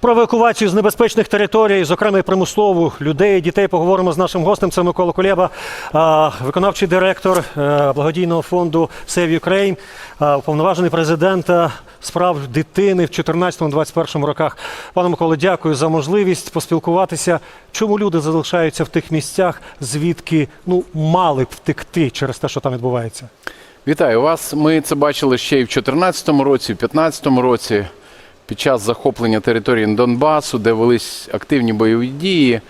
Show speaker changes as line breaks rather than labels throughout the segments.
Про евакуацію з небезпечних територій, зокрема і примусову людей, дітей, поговоримо з нашим гостем. Це Микола Кулєба, виконавчий директор е, благодійного фонду Save Ukraine, уповноважений президента справ дитини в 2014-2021 роках. Пане Миколо, дякую за можливість поспілкуватися. Чому люди залишаються в тих місцях, звідки ну мали б втекти через те, що там відбувається?
Вітаю вас. Ми це бачили ще й в 2014 році, в 2015 році, під час захоплення території Донбасу, де велись активні бойові дії.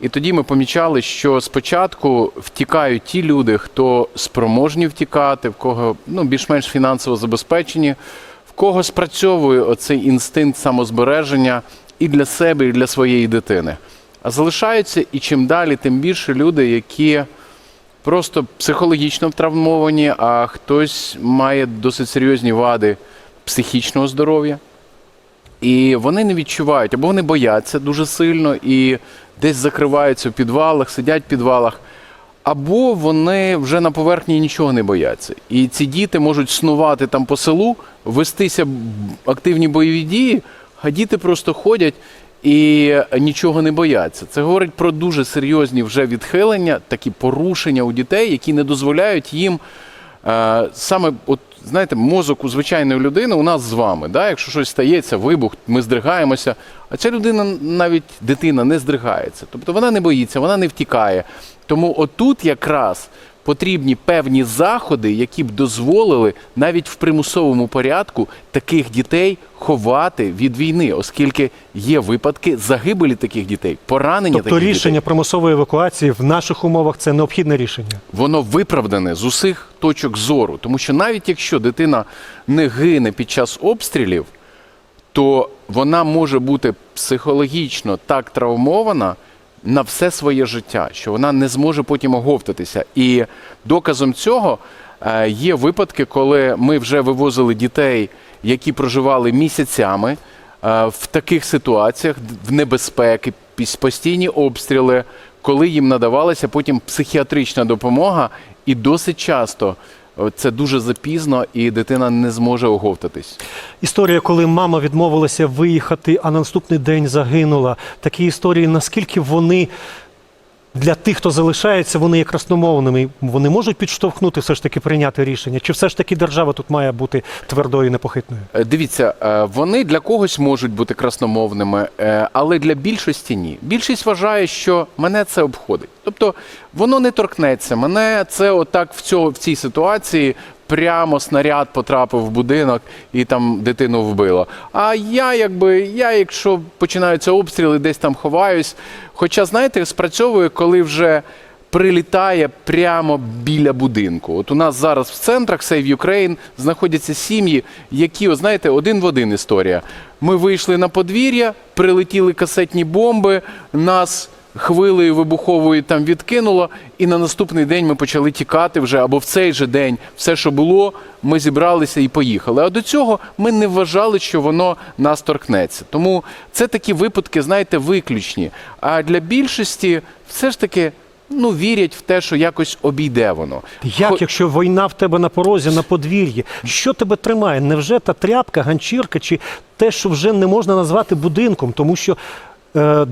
І тоді ми помічали, що спочатку втікають ті люди, хто спроможні втікати, в кого ну, більш-менш фінансово забезпечені, в кого спрацьовує оцей інстинкт самозбереження і для себе, і для своєї дитини. А залишаються і чим далі, тим більше люди, які просто психологічно травмовані, а хтось має досить серйозні вади психічного здоров'я. І вони не відчувають, або вони бояться дуже сильно і десь закриваються в підвалах, сидять в підвалах, або вони вже на поверхні нічого не бояться. І ці діти можуть снувати там по селу, вестися активні бойові дії, а діти просто ходять і нічого не бояться. Це говорить про дуже серйозні вже відхилення, такі порушення у дітей, які не дозволяють їм е, саме, от знаєте, мозок у звичайної людини у нас з вами. Да? Якщо щось стається, вибух, ми здригаємося. А ця людина, навіть дитина, не здригається. Тобто вона не боїться, вона не втікає. Тому отут якраз потрібні певні заходи, які б дозволили навіть в примусовому порядку таких дітей ховати від війни, оскільки є випадки загибелі таких дітей, поранення
Тобто
таких
рішення
дітей.
примусової евакуації в наших умовах це необхідне рішення.
Воно виправдане з усіх точок зору, тому що навіть якщо дитина не гине під час обстрілів, то вона може бути психологічно так травмована на все своє життя, що вона не зможе потім оговтатися. І доказом цього е, є випадки, коли ми вже вивозили дітей, які проживали місяцями е, в таких ситуаціях, в небезпеки, постійні обстріли, коли їм надавалася потім психіатрична допомога, і досить часто це дуже запізно, і дитина не зможе оговтатись.
Історія, коли мама відмовилася виїхати, а на наступний день загинула. Такі історії, наскільки вони для тих, хто залишається, вони є красномовними. Вони можуть підштовхнути все ж таки прийняти рішення? Чи все ж таки держава тут має бути твердою і непохитною?
Е, Дивіться, е, вони для когось можуть бути красномовними, е, але для більшості ні. Більшість вважає, що мене це обходить. Тобто воно не торкнеться. Мене це отак в, цього, в цій ситуації прямо снаряд потрапив в будинок і там дитину вбило. А я, якби, я, якщо починаються обстріли, десь там ховаюсь. Хоча, знаєте, спрацьовує, коли вже прилітає прямо біля будинку. От у нас зараз в центрах Save Ukraine знаходяться сім'ї, які, от знаєте, один в один історія. Ми вийшли на подвір'я, прилетіли касетні бомби, нас хвилею вибуховою там відкинуло, і на наступний день ми почали тікати вже або в цей же день все, що було, ми зібралися і поїхали. А до цього ми не вважали, що воно нас торкнеться. Тому це такі випадки, знаєте, виключні. А для більшості все ж таки. Ну, вірять в те, що якось обійде воно.
Як,
Хо-
якщо війна в тебе на порозі, на подвір'ї, що тебе тримає? Невже та тряпка, ганчірка, чи те, що вже не можна назвати будинком? Тому що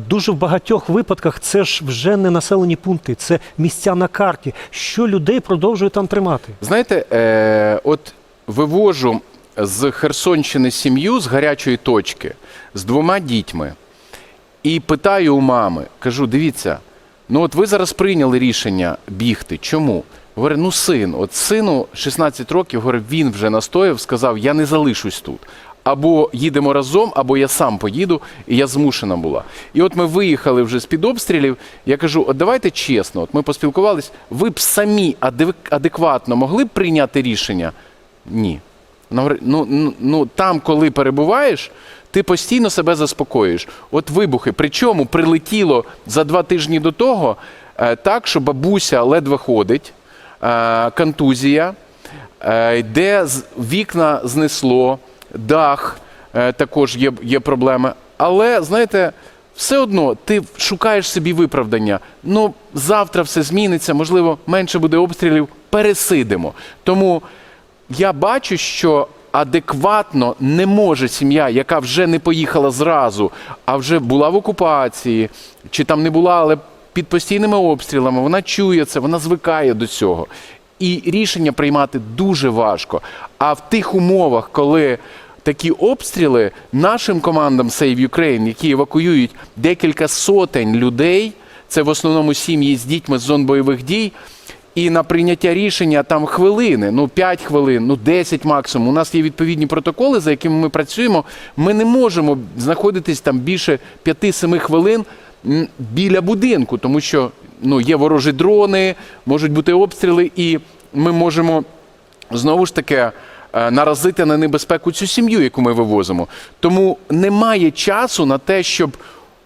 дуже в багатьох випадках це ж вже не населені пункти, це місця на карті. Що людей продовжує там тримати?
Знаєте, е, от вивожу з Херсонщини сім'ю з гарячої точки з двома дітьми і питаю у мами, кажу: дивіться, ну от ви зараз прийняли рішення бігти. Чому? Говорю, ну син, от сину 16 років, говорю, він вже настояв, сказав, я не залишусь тут. Або їдемо разом, або я сам поїду, і я змушена була. І от ми виїхали вже з-під обстрілів. Я кажу: от давайте чесно, от ми поспілкувались, ви б самі адекватно могли б прийняти рішення? Ні. Вона Ну, ну, ну там, коли перебуваєш, ти постійно себе заспокоюєш. От вибухи. Причому прилетіло за два тижні до того е, так, що бабуся ледве ходить, е, контузія, е, де з- вікна знесло, дах е, також є, є проблеми. Але знаєте, все одно ти шукаєш собі виправдання. Ну, завтра все зміниться, можливо, менше буде обстрілів, пересидимо. Тому я бачу, що адекватно не може сім'я, яка вже не поїхала зразу, а вже була в окупації, чи там не була, але під постійними обстрілами, вона чує це, вона звикає до цього. І рішення приймати дуже важко. А в тих умовах, коли такі обстріли нашим командам Save Ukraine, які евакуюють декілька сотень людей, це в основному сім'ї з дітьми з зон бойових дій. І на прийняття рішення там хвилини, ну 5 хвилин, ну 10 максимум. У нас є відповідні протоколи, за якими ми працюємо. Ми не можемо знаходитись там більше 5-7 хвилин біля будинку, тому що ну, є ворожі дрони, можуть бути обстріли, і ми можемо знову ж таки е, наразити на небезпеку цю сім'ю, яку ми вивозимо. Тому немає часу на те, щоб,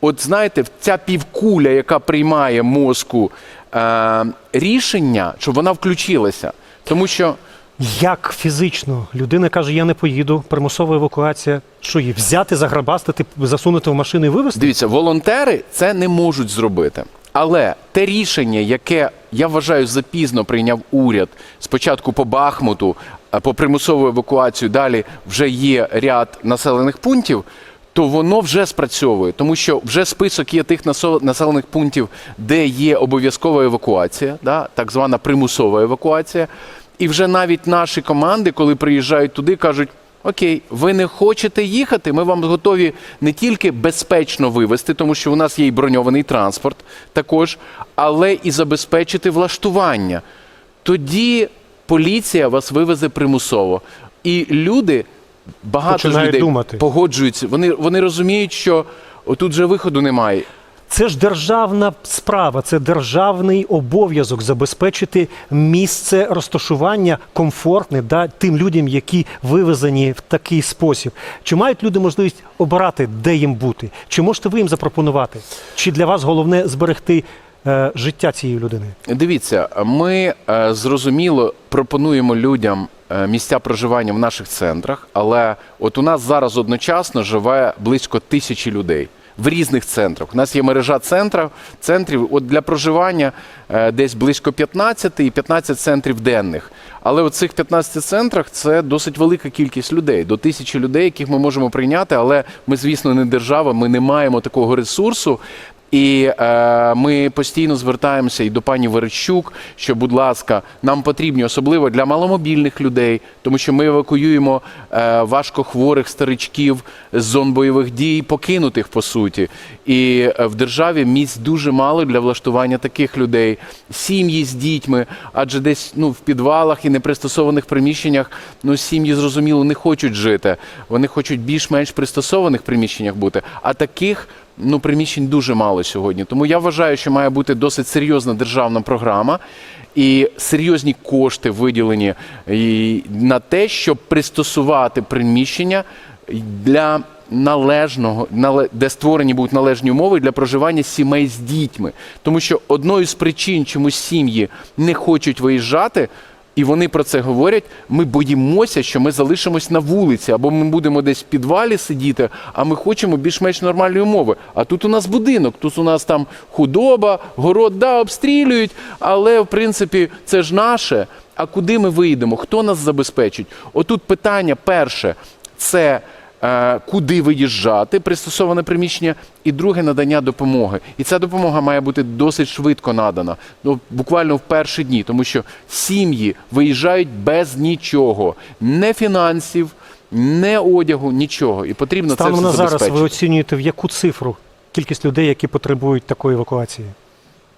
от знаєте, ця півкуля, яка приймає мозку е, рішення, щоб вона включилася. Тому що
Як фізично людина каже, я не поїду, примусова евакуація. Що її взяти, заграбастити, засунути в машину і вивезти?
Дивіться, волонтери це не можуть зробити. Але те рішення, яке я вважаю запізно прийняв уряд спочатку по Бахмуту, по примусову евакуацію, далі вже є ряд населених пунктів, то воно вже спрацьовує, тому що вже список є тих населених пунктів, де є обов'язкова евакуація, да, так звана примусова евакуація. І вже навіть наші команди, коли приїжджають туди, кажуть. Окей, ви не хочете їхати? Ми вам готові не тільки безпечно вивезти, тому що у нас є і броньований транспорт також, але і забезпечити влаштування. Тоді поліція вас вивезе примусово. І люди, багато людей
думати.
погоджуються. Вони, вони розуміють, що отут же виходу немає.
Це ж державна справа, це державний обов'язок забезпечити місце розташування комфортне да, тим людям, які вивезені в такий спосіб. Чи мають люди можливість обирати, де їм бути? Чи можете ви їм запропонувати? Чи для вас головне зберегти е, життя цієї людини?
Дивіться, ми е, зрозуміло пропонуємо людям е, місця проживання в наших центрах, але от у нас зараз одночасно живе близько тисячі людей. В різних центрах. У нас є мережа центрів, центрів от для проживання е, десь близько 15 і 15 центрів денних. Але у цих 15 центрах це досить велика кількість людей, до тисячі людей, яких ми можемо прийняти. Але ми, звісно, не держава, ми не маємо такого ресурсу. І е, ми постійно звертаємося і до пані Верещук, що, будь ласка, нам потрібні, особливо для маломобільних людей, тому що ми евакуюємо е, важкохворих старичків з зон бойових дій, покинутих по суті. І е, в державі місць дуже мало для влаштування таких людей, сім'ї з дітьми, адже десь ну в підвалах і непристосованих приміщеннях ну сім'ї зрозуміло не хочуть жити. Вони хочуть більш-менш пристосованих приміщеннях бути. А таких ну приміщень дуже мало сьогодні. Тому я вважаю, що має бути досить серйозна державна програма і серйозні кошти виділені на те, щоб пристосувати приміщення для належного, нале- де створені будуть належні умови для проживання сімей з дітьми. Тому що одною з причин, чому сім'ї не хочуть виїжджати. І вони про це говорять. Ми боїмося, що ми залишимось на вулиці, або ми будемо десь в підвалі сидіти, а ми хочемо більш-менш нормальні умови. А тут у нас будинок, тут у нас там худоба, город, да, обстрілюють, але в принципі це ж наше. А куди ми вийдемо? Хто нас забезпечить? Отут питання перше це куди виїжджати, пристосоване приміщення, і друге надання допомоги. І ця допомога має бути досить швидко надана, ну буквально в перші дні, тому що сім'ї виїжджають без нічого, не фінансів, не одягу, нічого. І потрібно це все
на зараз ви оцінюєте в яку цифру кількість людей, які потребують такої евакуації?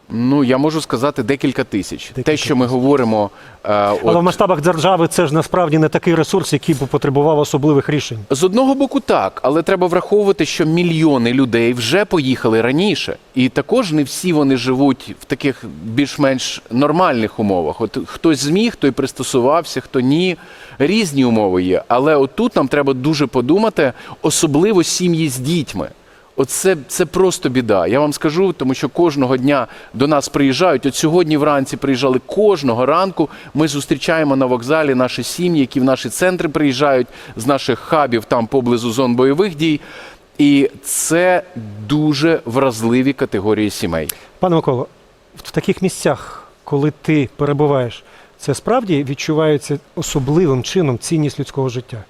Ну я можу сказати декілька тисяч. Те,
Декілька
що ми говоримо, е,
Але в масштабах держави це ж насправді не такий ресурс, який би потребував особливих рішень.
З одного боку, так, але треба враховувати, що мільйони людей вже поїхали раніше, і також не всі вони живуть в таких більш-менш нормальних умовах. От хтось зміг, той пристосувався, хто ні. Різні умови є. Але отут нам треба дуже подумати, особливо сім'ї з дітьми. Оце це просто біда. Я вам скажу, тому що кожного дня до нас приїжджають. От сьогодні вранці приїжджали кожного ранку. Ми зустрічаємо на вокзалі наші сім'ї, які в наші центри приїжджають з наших хабів там поблизу зон бойових дій. І це дуже вразливі категорії сімей.
Пане Миколо, в таких місцях, коли ти перебуваєш, це справді відчувається особливим чином цінність людського життя.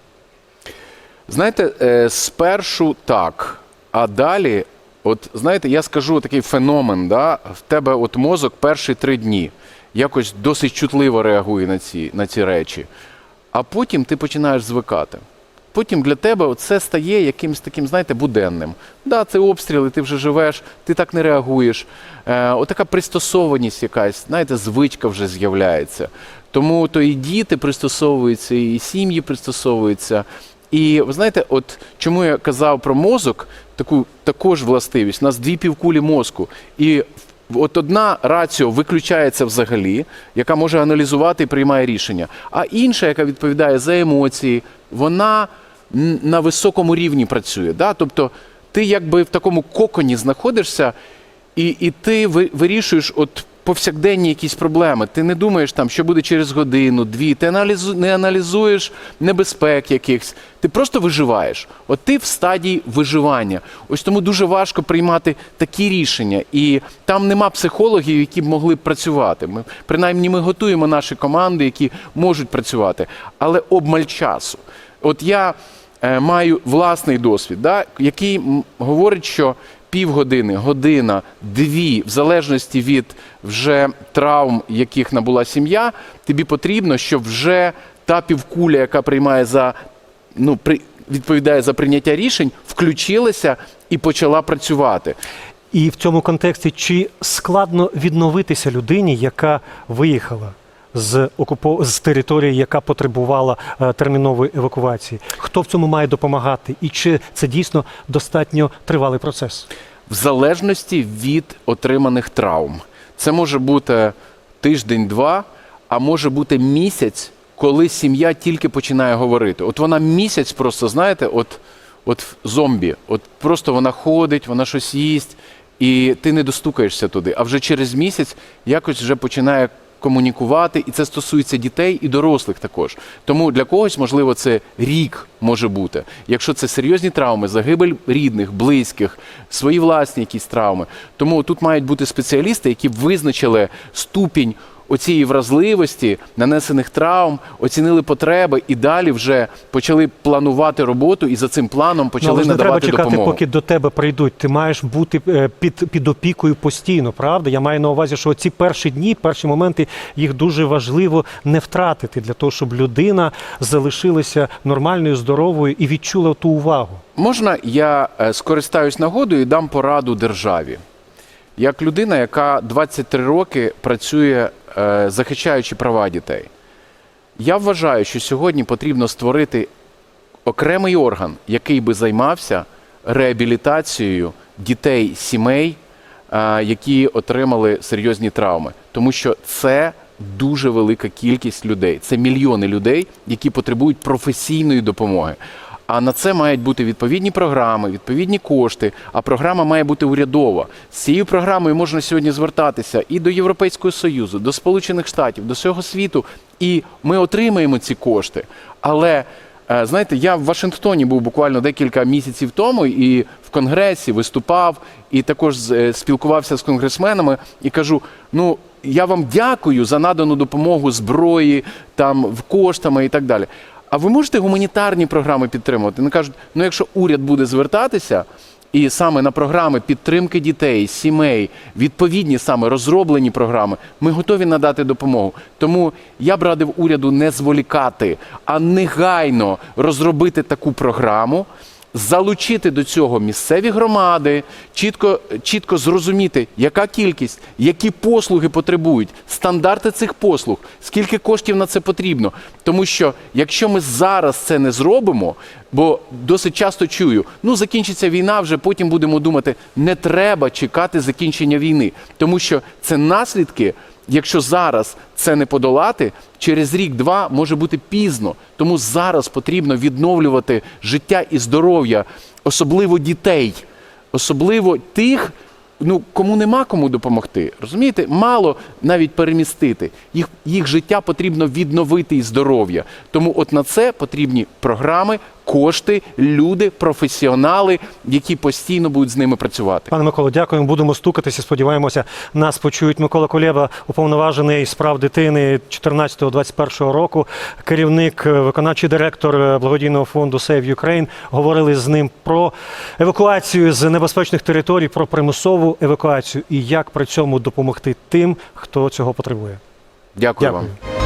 Знаєте, е, спершу так, а далі, от знаєте, я скажу такий феномен, да? в тебе от мозок перші три дні якось досить чутливо реагує на ці, на ці речі, а потім ти починаєш звикати. Потім для тебе це стає якимось таким, знаєте, буденним. Да, це обстріли, ти вже живеш, ти так не реагуєш. Е, отака пристосованість якась, знаєте, звичка вже з'являється. Тому то і діти пристосовуються, і сім'ї пристосовуються. І ви знаєте, от чому я казав про мозок, таку також властивість. У нас дві півкулі мозку. І от одна раціо виключається взагалі, яка може аналізувати і приймає рішення. А інша, яка відповідає за емоції, вона на високому рівні працює. Да? Тобто ти якби в такому коконі знаходишся, і, і ти вирішуєш от повсякденні якісь проблеми. Ти не думаєш там, що буде через годину, дві. Ти не аналізуєш небезпек якихось. Ти просто виживаєш. От ти в стадії виживання. Ось тому дуже важко приймати такі рішення. І там нема психологів, які б могли працювати. Ми принаймні ми готуємо наші команди, які можуть працювати, але обмаль часу. От я е, маю власний досвід, да, який говорить, що півгодини, година, дві, в залежності від вже травм, яких набула сім'я, тобі потрібно, щоб вже та півкуля, яка приймає за ну, при, відповідає за прийняття рішень, включилася і почала працювати.
І в цьому контексті чи складно відновитися людині, яка виїхала з окупо... з території, яка потребувала е, термінової евакуації? Хто в цьому має допомагати? І чи це дійсно достатньо тривалий процес?
в залежності від отриманих травм. Це може бути тиждень-два, а може бути місяць, коли сім'я тільки починає говорити. От вона місяць просто, знаєте, от, от зомбі, от просто вона ходить, вона щось їсть, і ти не достукаєшся туди. А вже через місяць якось вже починає комунікувати, і це стосується дітей і дорослих також. Тому для когось, можливо, це рік може бути. Якщо це серйозні травми, загибель рідних, близьких, свої власні якісь травми. Тому тут мають бути спеціалісти, які б визначили ступінь оцієї вразливості, нанесених травм, оцінили потреби і далі вже почали планувати роботу, і за цим планом
Ну,
почали
але ж не треба
надавати
чекати,
допомогу.
поки до тебе прийдуть. Ти маєш бути е, під, під опікою постійно, правда? Я маю на увазі, що ці перші дні, перші моменти, їх дуже важливо не втратити для того, щоб людина залишилася нормальною, здоровою і відчула ту увагу.
Можна я е, скористаюсь нагодою і дам пораду державі. Як людина, яка 23 роки працює е, захищаючи права дітей. Я вважаю, що сьогодні потрібно створити окремий орган, який би займався реабілітацією дітей сімей, е, які отримали серйозні травми. Тому що це дуже велика кількість людей. Це мільйони людей, які потребують професійної допомоги. А на це мають бути відповідні програми, відповідні кошти. А програма має бути урядова. З цією програмою можна сьогодні звертатися і до Європейського Союзу, до Сполучених Штатів, до всього світу. І ми отримаємо ці кошти. Але е, знаєте, я в Вашингтоні був буквально декілька місяців тому і в конгресі виступав, і також е, спілкувався з конгресменами і кажу: ну. Я вам дякую за надану допомогу зброї, там в коштами і так далі. А ви можете гуманітарні програми підтримувати? Вони кажуть, ну якщо уряд буде звертатися, і саме на програми підтримки дітей, сімей, відповідні саме розроблені програми, ми готові надати допомогу. Тому я б радив уряду не зволікати, а негайно розробити таку програму. Залучити до цього місцеві громади, чітко, чітко зрозуміти, яка кількість, які послуги потребують, стандарти цих послуг, скільки коштів на це потрібно. Тому що якщо ми зараз це не зробимо, бо досить часто чую, ну закінчиться війна, вже потім будемо думати, не треба чекати закінчення війни, тому що це наслідки. Якщо зараз це не подолати, через рік-два може бути пізно. Тому зараз потрібно відновлювати життя і здоров'я, особливо дітей, особливо тих, ну кому нема кому допомогти. Розумієте, мало навіть перемістити. Їх, їх життя потрібно відновити і здоров'я. Тому от на це потрібні програми, кошти, люди, професіонали, які постійно будуть з ними працювати.
Пане Миколо, дякуємо. Будемо стукатися. Сподіваємося, нас почують. Микола Кулєба, уповноважений з прав дитини 14-21 року, керівник, е, виконавчий директор е, благодійного фонду Save Ukraine. Говорили з ним про евакуацію з небезпечних територій, про примусову евакуацію і як при цьому допомогти тим, хто цього потребує.
Дякую,
Дякую.
вам.